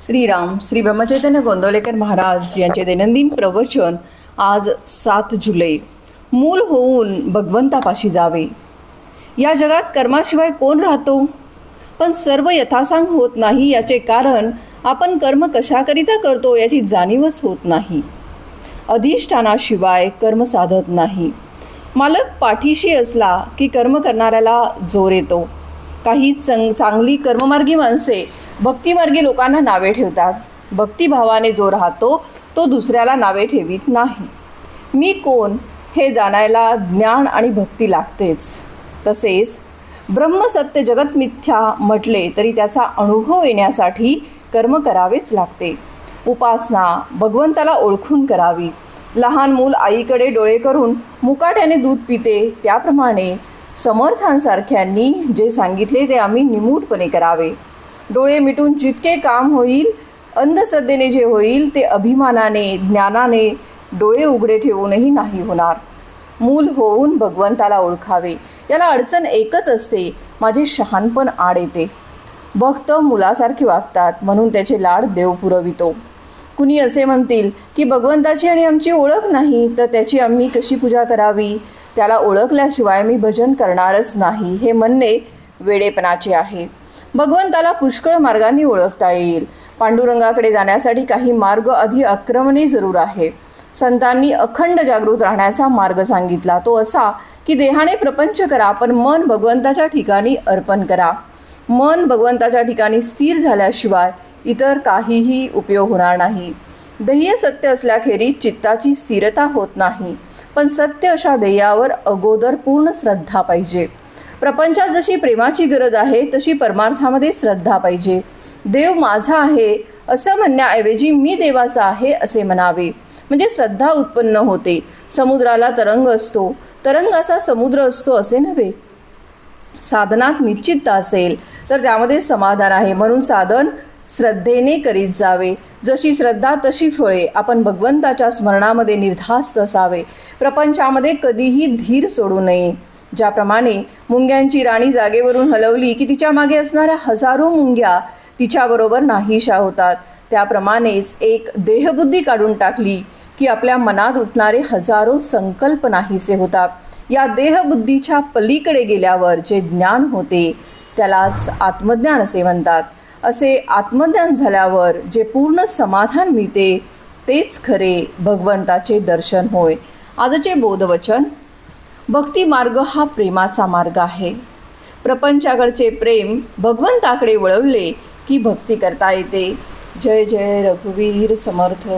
श्रीराम श्री ब्रह्मचैतन्य गोंदवलेकर महाराज यांचे दैनंदिन प्रवचन आज सात जुलै. मूल होऊन भगवंतापाशी जावे. या जगात कर्माशिवाय कोण राहतो? पण सर्व यथासांग होत नाही याचे कारण आपण कर्म कशाकरिता करतो याची जाणीवच होत नाही. अधिष्ठानाशिवाय कर्म साधत नाही. मालक पाठीशी असला की कर्म करणाऱ्याला जोर येतो. काही चांग चांगली कर्ममार्गी माणसे भक्तिमार्गी लोकांना नावे ठेवतात. भक्तिभावाने जो राहतो तो दुसऱ्याला नावे ठेवीत नाही. मी कोण हे जाणायला ज्ञान आणि भक्ती लागतेच. तसेच ब्रह्मसत्य जगत मिथ्या म्हटले तरी त्याचा अनुभव येण्यासाठी कर्म करावेच लागते. उपासना भगवंताला ओळखून करावी. लहान मूल आईकडे डोळे करून मुकाट्याने दूध पिते त्याप्रमाणे समर्थांसारख्यांनी जे सांगितले ते आम्ही निमूटपणे करावे. डोळे मिटून जितके काम होईल अंधश्रद्धेने जे होईल ते अभिमानाने ज्ञानाने डोळे उघडे ठेवूनही नाही होणार. मूल होऊन भगवंताला ओळखावे. याला अडचण एकच असते माझे शहाणपण आड येते. भक्त मुलासारखे वागतात म्हणून त्याचे लाड देव पुरवितो. कुणी असे म्हणतील की भगवंताची आणि आमची ओळख नाही तर त्याची आम्ही कशी पूजा करावी? त्याला ओळखल्याशिवाय मी भजन करणारच नाही हे म्हणणे वेडेपणाचे आहे. भगवंताला पुष्कळ मार्गांनी ओळखता येईल. पांडुरंगाकडे जाण्यासाठी काही मार्ग आधी आक्रमणी जरूर आहे. संतांनी अखंड जागृत राहण्याचा मार्ग सांगितला. तो असा की देहाने प्रपंच करा पण मन भगवंताच्या ठिकाणी अर्पण करा. मन भगवंताच्या ठिकाणी स्थिर झाल्याशिवाय इतर काहीही उपयोग होणार नाही. ध्येय सत्य असल्याखेरीज चित्ताची स्थिरता होत नाही. पण सत्य अशा ध्येयावर अगोदर पूर्ण श्रद्धा पाहिजे. प्रपंचात जशी प्रेमाची गरज आहे तशी परमार्थामध्ये श्रद्धा पाहिजे. देव माझा आहे असं म्हणण्याऐवजी मी देवाचा आहे असे म्हणावे. म्हणजे श्रद्धा उत्पन्न होते. समुद्राला तरंग असतो. तरंगाचा समुद्र असतो असे नव्हे. साधनात निश्चितता असेल तर त्यामध्ये समाधान आहे. म्हणून साधन श्रद्धेने करीत जावे. जशी श्रद्धा तशी फळे. आपण भगवंताच्या स्मरणामध्ये निर्धास्त असावे. प्रपंचामध्ये कधीही धीर सोडू नये. ज्याप्रमाणे मुंग्यांची राणी जागेवरून हलवली की तिच्यामागे असणाऱ्या हजारो मुंग्या तिच्याबरोबर नाहीशा होतात. त्याप्रमाणेच एक देहबुद्धी काढून टाकली की आपल्या मनात उठणारे हजारो संकल्प नाहीसे होतात. या देहबुद्धीच्या पलीकडे गेल्यावर जे ज्ञान होते त्यालाच आत्मज्ञान असे म्हणतात. असे आत्मज्ञान झाल्यावर जे पूर्ण समाधान मिळते तेच खरे भगवंताचे दर्शन होय. आजचे बोधवचन भक्ती मार्ग हा प्रेमाचा मार्ग आहे. प्रपंचाकडचे प्रेम भगवंताकडे वळवले की भक्ती करता येते. जय जय रघुवीर समर्थ.